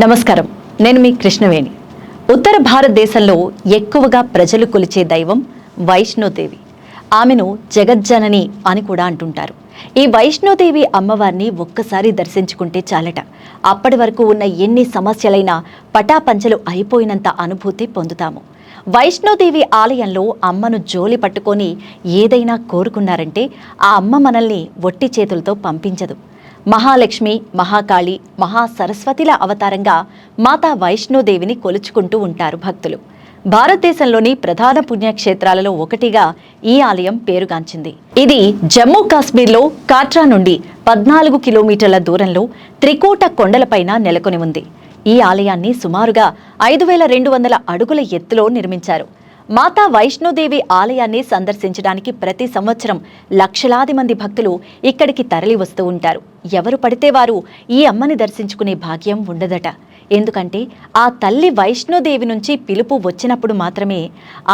నమస్కారం. నేను మీ కృష్ణవేణి. ఉత్తర భారతదేశంలో ఎక్కువగా ప్రజలు కొలిచే దైవం వైష్ణోదేవి. ఆమెను జగజ్జనని అని కూడా అంటుంటారు. ఈ వైష్ణోదేవి అమ్మవారిని ఒక్కసారి దర్శించుకుంటే చాలట. అప్పటి వరకు ఉన్న ఎన్ని సమస్యలైనా పటాపంచలు అయిపోయినంత అనుభూతి పొందుతాము. వైష్ణోదేవి ఆలయంలో అమ్మను జోలి పట్టుకొని ఏదైనా కోరుకున్నారంటే ఆ అమ్మ మనల్ని ఒట్టి చేతులతో పంపించదు. మహాలక్ష్మి మహాకాళి మహాసరస్వతిల అవతారంగా మాతా వైష్ణోదేవిని కొలుచుకుంటూ ఉంటారు భక్తులు. భారతదేశంలోని ప్రధాన పుణ్యక్షేత్రాలలో ఒకటిగా ఈ ఆలయం పేరుగాంచింది. ఇది జమ్మూ కాశ్మీర్లో కాట్రా నుండి పద్నాలుగు కిలోమీటర్ల దూరంలో త్రికూట కొండలపైన నెలకొని ఉంది. ఈ ఆలయాన్ని సుమారుగా ఐదు వేల రెండు వందల అడుగుల ఎత్తులో నిర్మించారు. మాతా వైష్ణోదేవి ఆలయాన్ని సందర్శించడానికి ప్రతి సంవత్సరం లక్షలాది మంది భక్తులు ఇక్కడికి తరలి వస్తూ ఉంటారు. ఎవరు పడితే వారు ఈ అమ్మని దర్శించుకునే భాగ్యం ఉండదట. ఎందుకంటే ఆ తల్లి వైష్ణోదేవి నుంచి పిలుపు వచ్చినప్పుడు మాత్రమే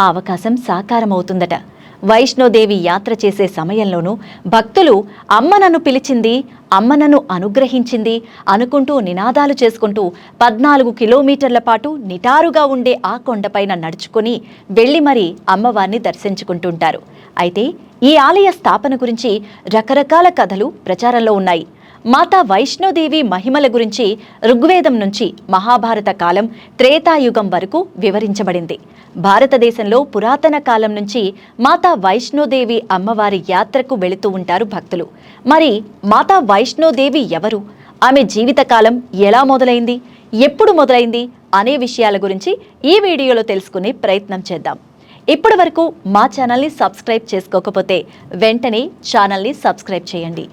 ఆ అవకాశం సాకారమవుతుందట. వైష్ణోదేవి యాత్ర చేసే సమయంలోనూ భక్తులు అమ్మ నన్ను పిలిచింది అమ్మ నన్ను అనుగ్రహించింది అనుకుంటూ నినాదాలు చేసుకుంటూ పద్నాలుగు కిలోమీటర్ల పాటు నిటారుగా ఉండే ఆ కొండపైన నడుచుకొని వెళ్ళి మరీ అమ్మవారిని దర్శించుకుంటుంటారు. అయితే ఈ ఆలయ స్థాపన గురించి రకరకాల కథలు ప్రచారంలో ఉన్నాయి. మాతా వైష్ణోదేవి మహిమల గురించి ఋగ్వేదం నుంచి మహాభారత కాలం త్రేతాయుగం వరకు వివరించబడింది. భారతదేశంలో పురాతన కాలం నుంచి మాతా వైష్ణోదేవి అమ్మవారి యాత్రకు వెళుతూ ఉంటారు భక్తులు. మరి మాతా వైష్ణోదేవి ఎవరు? ఆమె జీవితకాలం ఎలా మొదలైంది? ఎప్పుడు మొదలైంది? అనే విషయాల గురించి ఈ వీడియోలో తెలుసుకునే ప్రయత్నం చేద్దాం. ఇప్పటి వరకు మా ఛానల్ని సబ్స్క్రైబ్ చేసుకోకపోతే వెంటనే ఛానల్ని సబ్స్క్రైబ్ చేయండి.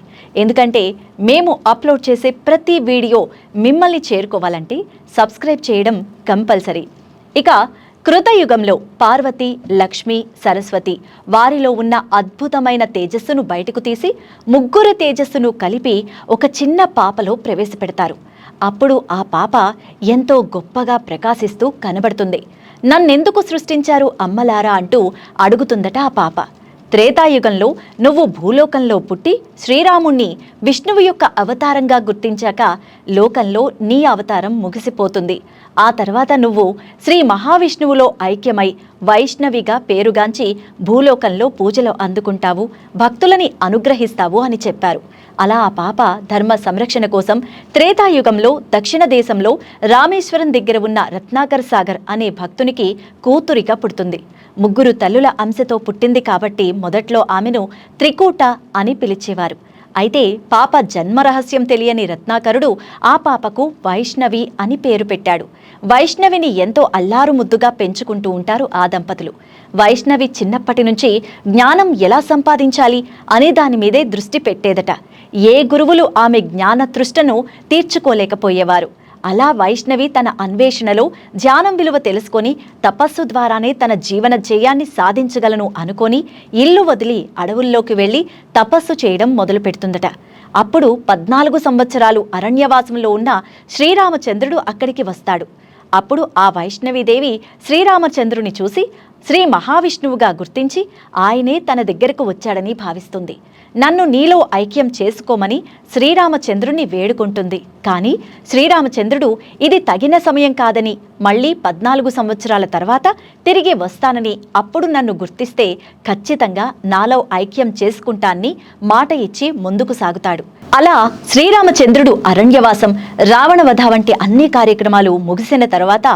ఎందుకంటే మేము అప్లోడ్ చేసే ప్రతి వీడియో మిమ్మల్ని చేరుకోవాలంటే సబ్స్క్రైబ్ చేయడం కంపల్సరీ. ఇక కృతయుగంలో పార్వతి లక్ష్మి సరస్వతి వారిలో ఉన్న అద్భుతమైన తేజస్సును బయటకు తీసి ముగ్గురు తేజస్సును కలిపి ఒక చిన్న పాపలో ప్రవేశపెడతారు. అప్పుడు ఆ పాప ఎంతో గొప్పగా ప్రకాశిస్తూ కనబడుతుంది. నన్నెందుకు సృష్టించారు అమ్మలారా అంటూ అడుగుతుందట ఆ పాప. త్రేతాయుగంలో నువ్వు భూలోకంలో పుట్టి శ్రీరాముణ్ణి విష్ణువు యొక్క అవతారంగా గుర్తించాక లోకంలో నీ అవతారం ముగిసిపోతుంది. ఆ తర్వాత నువ్వు శ్రీ మహావిష్ణువులో ఐక్యమై వైష్ణవిగా పేరుగాంచి భూలోకంలో పూజలు అందుకుంటావు భక్తులని అనుగ్రహిస్తావు అని చెప్పారు. అలా ఆ పాప ధర్మ సంరక్షణ కోసం త్రేతాయుగంలో దక్షిణ దేశంలో రామేశ్వరం దగ్గర ఉన్న రత్నాకర్ సాగర్ అనే భక్తునికి కూతురిగా పుడుతుంది. ముగ్గురు తల్లుల అంశతో పుట్టింది కాబట్టి మొదట్లో ఆమెను త్రికూట అని పిలిచేవారు. అయితే పాప జన్మరహస్యం తెలియని రత్నాకరుడు ఆ పాపకు వైష్ణవి అని పేరు పెట్టాడు. వైష్ణవిని ఎంతో అల్లారు ముద్దుగా పెంచుకుంటూ ఉంటారు ఆ దంపతులు. వైష్ణవి చిన్నప్పటి నుంచి జ్ఞానం ఎలా సంపాదించాలి అనే దాని మీదే దృష్టి పెట్టేదట. ఏ గురువులు ఆమె జ్ఞానతృష్టను తీర్చుకోలేకపోయేవారు. అలా వైష్ణవి తన అన్వేషణలో ధ్యానం విలువ తెలుసుకొని తపస్సు ద్వారానే తన జీవన జయాన్ని సాధించగలను అనుకొని ఇల్లు వదిలి అడవుల్లోకి వెళ్ళి తపస్సు చేయడం మొదలు పెడుతుందట అప్పుడు పద్నాలుగు సంవత్సరాలు అరణ్యవాసంలో ఉన్న శ్రీరామచంద్రుడు అక్కడికి వస్తాడు. అప్పుడు ఆ వైష్ణవీదేవి శ్రీరామచంద్రుని చూసి శ్రీ మహావిష్ణువుగా గుర్తించి ఆయనే తన దగ్గరకు వచ్చాడని భావిస్తుంది. నన్ను నీలో ఐక్యం చేసుకోమని శ్రీరామచంద్రుణ్ణి వేడుకుంటుంది. కానీ శ్రీరామచంద్రుడు ఇది తగిన సమయం కాదని మళ్ళీ పద్నాలుగు సంవత్సరాల తర్వాత తిరిగి వస్తానని అప్పుడు నన్ను గుర్తిస్తే ఖచ్చితంగా నాలో ఐక్యం చేసుకుంటాన్ని మాట ఇచ్చి ముందుకు సాగుతాడు. అలా శ్రీరామచంద్రుడు అరణ్యవాసం రావణవధ వంటి అన్ని కార్యక్రమాలు ముగిసిన తర్వాత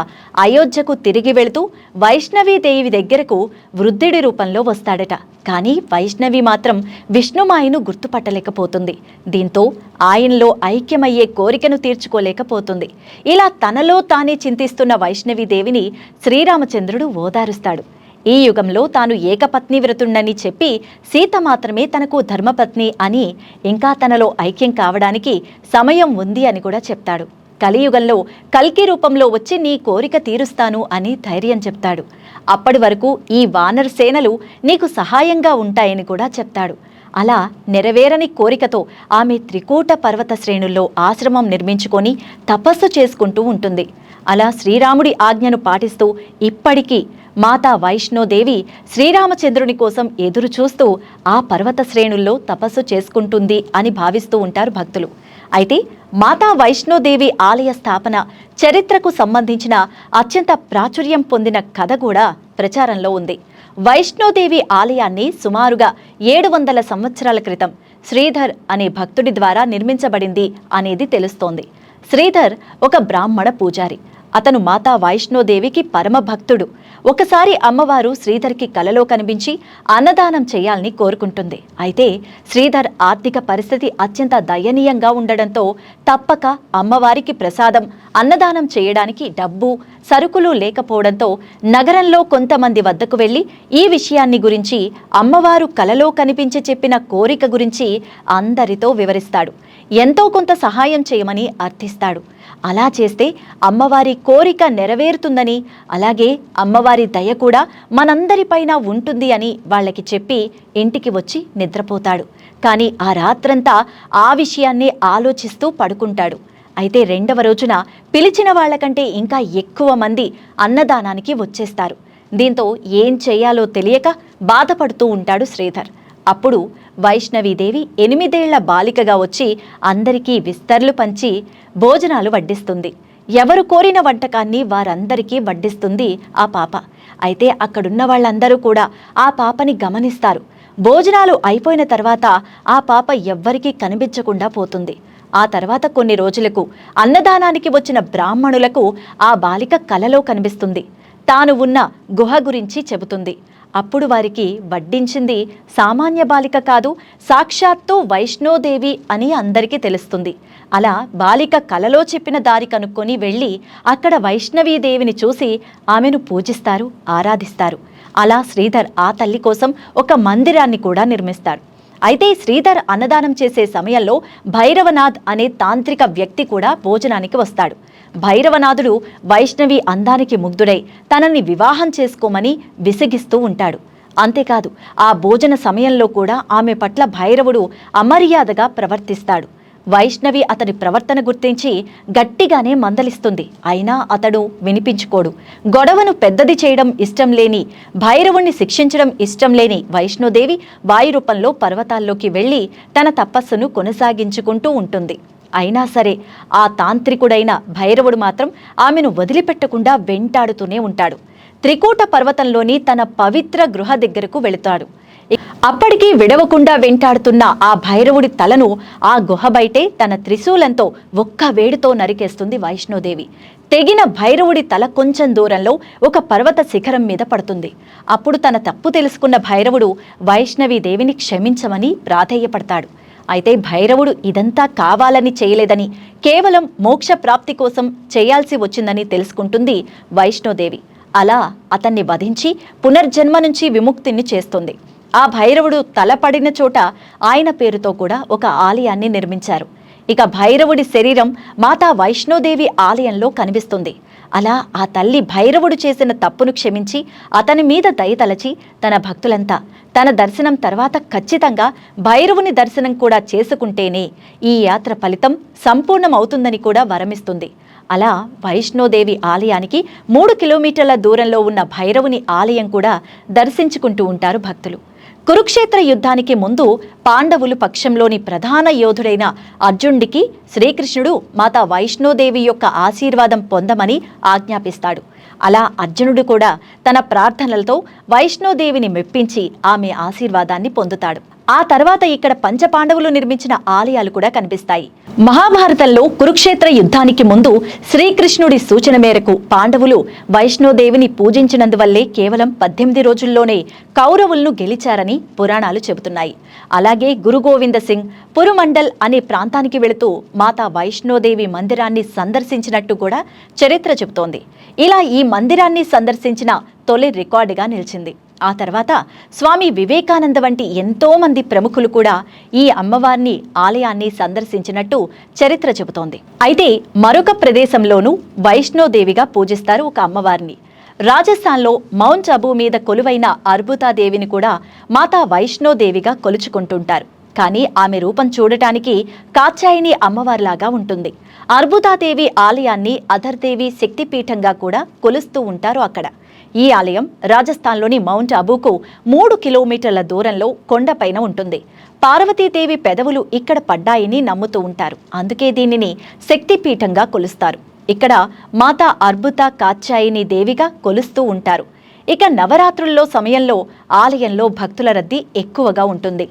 అయోధ్యకు తిరిగి వెళుతూ వైష్ణవీదేవి దగ్గరకు వృద్ధుడి రూపంలో వస్తాడట. కానీ వైష్ణవి మాత్రం విష్ణుమాయను గుర్తుపట్టలేకపోతుంది. దీంతో ఆయనలో ఐక్యమయ్యే కోరికను తీర్చుకోలేకపోతుంది. ఇలా తనలో తానే చింతిస్తున్న వైష్ణవీదేవిని శ్రీరామచంద్రుడు ఓదారుస్తాడు. ఈ యుగంలో తాను ఏకపత్ని వ్రతుండని చెప్పి సీత మాత్రమే తనకు ధర్మపత్ని అని ఇంకా తనలో ఐక్యం కావడానికి సమయం ఉంది అని కూడా చెప్తాడు. కలియుగంలో కల్కి రూపంలో వచ్చి నీ కోరిక తీరుస్తాను అని ధైర్యం చెప్తాడు. అప్పటి వరకు ఈ వానర్ సేనలు నీకు సహాయంగా ఉంటాయని కూడా చెప్తాడు. అలా నెరవేరని కోరికతో ఆమె త్రికూట పర్వత శ్రేణుల్లో ఆశ్రమం నిర్మించుకొని తపస్సు చేసుకుంటూ ఉంటుంది. అలా శ్రీరాముడి ఆజ్ఞను పాటిస్తూ ఇప్పటికీ మాతా వైష్ణోదేవి శ్రీరామచంద్రుని కోసం ఎదురు చూస్తూ ఆ పర్వత శ్రేణుల్లో తపస్సు చేసుకుంటుంది అని భావిస్తూ ఉంటారు భక్తులు. అయితే మాతా వైష్ణోదేవి ఆలయ స్థాపన చరిత్రకు సంబంధించిన అత్యంత ప్రాచుర్యం పొందిన కథ కూడా ప్రచారంలో ఉంది. వైష్ణోదేవి ఆలయాన్ని సుమారుగా ఏడు వందల సంవత్సరాల క్రితం శ్రీధర్ అనే భక్తుడి ద్వారా నిర్మించబడింది అనేది తెలుస్తోంది. శ్రీధర్ ఒక బ్రాహ్మణ పూజారి. అతను మాతా వైష్ణోదేవికి పరమ భక్తుడు ఒకసారి అమ్మవారు శ్రీధర్కి కలలో కనిపించి అన్నదానం చేయాలని కోరుకుంటుంది. అయితే శ్రీధర్ ఆర్థిక పరిస్థితి అత్యంత దయనీయంగా ఉండడంతో తప్పక అమ్మవారికి ప్రసాదం అన్నదానం చేయడానికి డబ్బు సరుకులు లేకపోవడంతో నగరంలో కొంతమంది వద్దకు వెళ్ళి ఈ విషయాన్ని గురించి అమ్మవారు కలలో కనిపించి చెప్పిన కోరిక గురించి అందరితో వివరిస్తాడు. ఎంతో కొంత సహాయం చేయమని అర్థిస్తాడు. అలా చేస్తే అమ్మవారి కోరిక నెరవేరుతుందని అలాగే అమ్మవారి దయ కూడా మనందరిపైన ఉంటుంది అని వాళ్ళకి చెప్పి ఇంటికి వచ్చి నిద్రపోతాడు. కానీ ఆ రాత్రంతా ఆ విషయాన్ని ఆలోచిస్తూ పడుకుంటాడు. అయితే రెండవ రోజున పిలిచిన వాళ్ళకంటే ఇంకా ఎక్కువ మంది అన్నదానానికి వచ్చేస్తారు. దీంతో ఏం చేయాలో తెలియక బాధపడుతూ ఉంటాడు శ్రీధర్. అప్పుడు వైష్ణవీదేవి ఎనిమిదేళ్ళ బాలికగా వచ్చి అందరికీ విస్తర్లు పంచి భోజనాలు వడ్డిస్తుంది. ఎవరు కోరిన వంటకాన్ని వారందరికీ వడ్డిస్తుంది ఆ పాప. అయితే అక్కడున్న వాళ్ళందరూ కూడా ఆ పాపని గమనిస్తారు. భోజనాలు అయిపోయిన తర్వాత ఆ పాప ఎవ్వరికీ కనిపించకుండా పోతుంది. ఆ తర్వాత కొన్ని రోజులకు అన్నదానానికి వచ్చిన బ్రాహ్మణులకు ఆ బాలిక కలలో కనిపిస్తుంది. తాను ఉన్న గుహ గురించి చెబుతుంది. అప్పుడు వారికి వడ్డించింది సామాన్య బాలిక కాదు సాక్షాత్తు వైష్ణోదేవి అని అందరికీ తెలుస్తుంది. అలా బాలిక కలలో చెప్పిన దారి కనుక్కొని వెళ్ళి అక్కడ వైష్ణవీదేవిని చూసి ఆమెను పూజిస్తారు ఆరాధిస్తారు. అలా శ్రీధర్ ఆ తల్లి కోసం ఒక మందిరాన్ని కూడా నిర్మిస్తాడు. అయితే శ్రీధర్ అన్నదానం చేసే సమయంలో భైరవనాథ్ అనే తాంత్రిక వ్యక్తి కూడా భోజనానికి వస్తాడు. భైరవనాథుడు వైష్ణవి అందానికి ముగ్ధుడై తనని వివాహం చేసుకోమని విసిగిస్తూ ఉంటాడు. అంతేకాదు ఆ భోజన సమయంలో కూడా ఆమె పట్ల భైరవుడు అమర్యాదగా ప్రవర్తిస్తాడు. వైష్ణవి అతని ప్రవర్తన గుర్తించి గట్టిగానే మందలిస్తుంది. అయినా అతడు వినిపించుకోడు. గొడవను పెద్దది చేయడం ఇష్టం లేని భైరవుణ్ణి శిక్షించడం ఇష్టం లేని వైష్ణోదేవి వాయురూపంలో పర్వతాల్లోకి వెళ్ళి తన తపస్సును కొనసాగించుకుంటూ ఉంటుంది. అయినా సరే ఆ తాంత్రికుడైన భైరవుడు మాత్రం ఆమెను వదిలిపెట్టకుండా వెంటాడుతూనే ఉంటాడు. త్రికూట పర్వతంలోని తన పవిత్ర గృహ దగ్గరకు వెళుతాడు. అప్పటికీ విడవకుండా వెంటాడుతున్న ఆ భైరవుడి తలను ఆ గుహ బయటే తన త్రిశూలంతో ఒక్క వేడితో నరికేస్తుంది వైష్ణోదేవి. తెగిన భైరవుడి తల కొంచెం దూరంలో ఒక పర్వత శిఖరం మీద పడుతుంది. అప్పుడు తన తప్పు తెలుసుకున్న భైరవుడు వైష్ణవి దేవిని క్షమించమని ప్రాధేయపడతాడు. అయితే భైరవుడు ఇదంతా కావాలని చేయలేదని కేవలం మోక్ష ప్రాప్తి కోసం చేయాల్సి వచ్చిందని తెలుసుకుంటుంది వైష్ణోదేవి. అలా అతన్ని వధించి పునర్జన్మ నుంచి విముక్తిని చేస్తుంది. ఆ భైరవుడు తలపడిన చోట ఆయన పేరుతో కూడా ఒక ఆలయాన్ని నిర్మించారు. ఇక భైరవుడి శరీరం మాతా వైష్ణోదేవి ఆలయంలో కనిపిస్తుంది. అలా ఆ తల్లి భైరవుడు చేసిన తప్పును క్షమించి అతని మీద దయతలచి తన భక్తులంతా తన దర్శనం తర్వాత ఖచ్చితంగా భైరవుని దర్శనం కూడా చేసుకుంటేనే ఈ యాత్ర ఫలితం సంపూర్ణమవుతుందని కూడా వరమిస్తుంది. అలా వైష్ణోదేవి ఆలయానికి మూడు కిలోమీటర్ల దూరంలో ఉన్న భైరవుని ఆలయం కూడా దర్శించుకుంటూ ఉంటారు భక్తులు. కురుక్షేత్ర యుద్ధానికి ముందు పాండవులు పక్షంలోని ప్రధాన యోధుడైన అర్జునుడికి శ్రీకృష్ణుడు మాతా వైష్ణోదేవి యొక్క ఆశీర్వాదం పొందమని ఆజ్ఞాపిస్తాడు. అలా అర్జునుడు కూడా తన ప్రార్థనలతో వైష్ణోదేవిని మెప్పించి ఆమె ఆశీర్వాదాన్ని పొందుతాడు. ఆ తర్వాత ఇక్కడ పంచపాండవులు నిర్మించిన ఆలయాలు కూడా కనిపిస్తాయి. మహాభారతంలో కురుక్షేత్ర యుద్ధానికి ముందు శ్రీకృష్ణుడి సూచన మేరకు పాండవులు వైష్ణోదేవిని పూజించినందువల్లే కేవలం పద్దెనిమిది రోజుల్లోనే కౌరవులను గెలిచారని పురాణాలు చెబుతున్నాయి. అలాగే గురు గోవింద సింగ్ పురుమండల్ అనే ప్రాంతానికి వెళుతూ మాతా వైష్ణోదేవి మందిరాన్ని సందర్శించినట్టు కూడా చరిత్ర చెబుతోంది. ఇలా ఈ మందిరాన్ని సందర్శించిన తొలి రికార్డుగా నిలిచింది. ఆ తర్వాత స్వామి వివేకానంద వంటి ఎంతోమంది ప్రముఖులు కూడా ఈ అమ్మవారిని ఆలయాన్ని సందర్శించినట్టు చరిత్ర చెబుతోంది. అయితే మరొక ప్రదేశంలోనూ వైష్ణోదేవిగా పూజిస్తారు ఒక అమ్మవారిని. రాజస్థాన్లో మౌంట్ అబూ మీద కొలువైన అర్బుతాదేవిని కూడా మాతా వైష్ణోదేవిగా కొలుచుకుంటుంటారు. కానీ ఆమె రూపం చూడటానికి కాచాయిని అమ్మవారిలాగా ఉంటుంది. అర్బుతాదేవి ఆలయాన్ని అధర్దేవి శక్తిపీఠంగా కూడా కొలుస్తూ ఉంటారు అక్కడ. ఈ ఆలయం రాజస్థాన్లోని మౌంట్ అబూకు మూడు కిలోమీటర్ల దూరంలో కొండపైన ఉంటుంది. పార్వతీదేవి పెదవులు ఇక్కడ పడ్డాయని నమ్ముతూ ఉంటారు. అందుకే దీనిని శక్తిపీఠంగా కొలుస్తారు. ఇక్కడ మాతా అర్బుత కాత్యాయిని దేవిగా కొలుస్తూ ఉంటారు. ఇక నవరాత్రుల్లో సమయంలో ఆలయంలో భక్తుల రద్దీ ఎక్కువగా ఉంటుంది.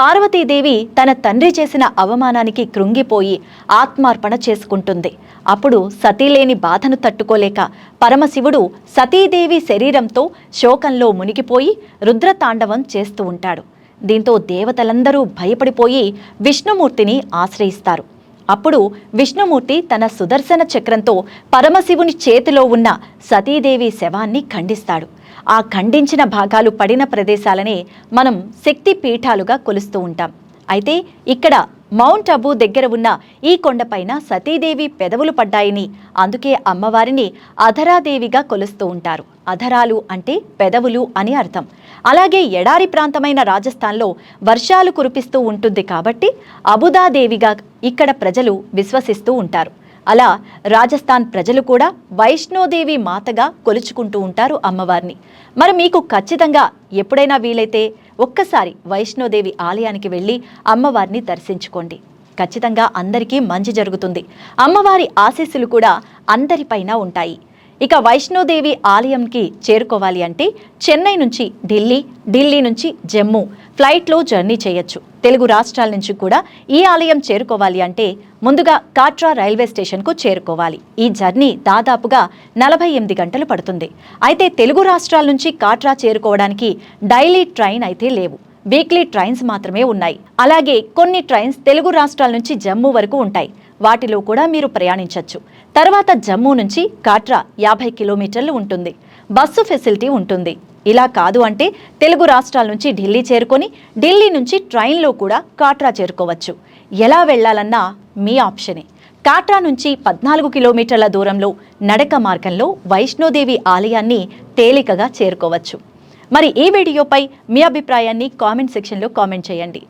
పార్వతీదేవి తన తండ్రి చేసిన అవమానానికి కృంగిపోయి ఆత్మార్పణ చేసుకుంటుంది. అప్పుడు సతీలేని బాధను తట్టుకోలేక పరమశివుడు సతీదేవి శరీరంతో శోకంలో మునిగిపోయి రుద్రతాండవం చేస్తూ ఉంటాడు. దీంతో దేవతలందరూ భయపడిపోయి విష్ణుమూర్తిని ఆశ్రయిస్తారు. అప్పుడు విష్ణుమూర్తి తన సుదర్శన చక్రంతో పరమశివుని చేతిలో ఉన్న సతీదేవి శవాన్ని ఖండిస్తాడు. ఆ ఖండించిన భాగాలు పడిన ప్రదేశాలనే మనం శక్తి పీఠాలుగా కొలుస్తూ ఉంటాం. అయితే ఇక్కడ మౌంట్ అబూ దగ్గర ఉన్న ఈ కొండపైన సతీదేవి పెదవులు పడ్డాయని అందుకే అమ్మవారిని అధరాదేవిగా కొలుస్తూ ఉంటారు. అధరాలు అంటే పెదవులు అని అర్థం. అలాగే ఎడారి ప్రాంతమైన రాజస్థాన్లో వర్షాలు కురిపిస్తూ ఉంటుంది కాబట్టి అబుదాదేవిగా ఇక్కడ ప్రజలు విశ్వసిస్తూ ఉంటారు. అలా రాజస్థాన్ ప్రజలు కూడా వైష్ణోదేవి మాతగా కొలుచుకుంటూ ఉంటారు అమ్మవారిని. మరి మీకు ఖచ్చితంగా ఎప్పుడైనా వీలైతే ఒక్కసారి వైష్ణోదేవి ఆలయానికి వెళ్ళి అమ్మవారిని దర్శించుకోండి. ఖచ్చితంగా అందరికీ మంచి జరుగుతుంది. అమ్మవారి ఆశీస్సులు కూడా అందరిపైన ఉంటాయి. ఇక వైష్ణోదేవి ఆలయంకి చేరుకోవాలి అంటే చెన్నై నుంచి ఢిల్లీ ఢిల్లీ నుంచి జమ్మూ ఫ్లైట్లో జర్నీ చేయొచ్చు. తెలుగు రాష్ట్రాల నుంచి కూడా ఈ ఆలయం చేరుకోవాలి అంటే ముందుగా కాట్రా రైల్వే స్టేషన్కు చేరుకోవాలి. ఈ జర్నీ దాదాపుగా నలభై ఎనిమిది గంటలు పడుతుంది. అయితే తెలుగు రాష్ట్రాల నుంచి కాట్రా చేరుకోవడానికి డైలీ ట్రైన్ అయితే లేవు. వీక్లీ ట్రైన్స్ మాత్రమే ఉన్నాయి. అలాగే కొన్ని ట్రైన్స్ తెలుగు రాష్ట్రాల నుంచి జమ్మూ వరకు ఉంటాయి. వాటిలో కూడా మీరు ప్రయాణించవచ్చు తర్వాత జమ్మూ నుంచి కాట్రా యాభై కిలోమీటర్లు ఉంటుంది. బస్సు ఫెసిలిటీ ఉంటుంది. ఇలా కాదు అంటే తెలుగు రాష్ట్రాల నుంచి ఢిల్లీ చేరుకొని ఢిల్లీ నుంచి ట్రైన్లో కూడా కాట్రా చేరుకోవచ్చు. ఎలా వెళ్ళాలన్నా మీ ఆప్షనే. కాట్రా నుంచి పద్నాలుగు కిలోమీటర్ల దూరంలో నడక మార్గంలో వైష్ణోదేవి ఆలయాన్ని తేలికగా చేరుకోవచ్చు. మరి ఈ వీడియోపై మీ అభిప్రాయాన్ని కామెంట్ సెక్షన్లో కామెంట్ చేయండి.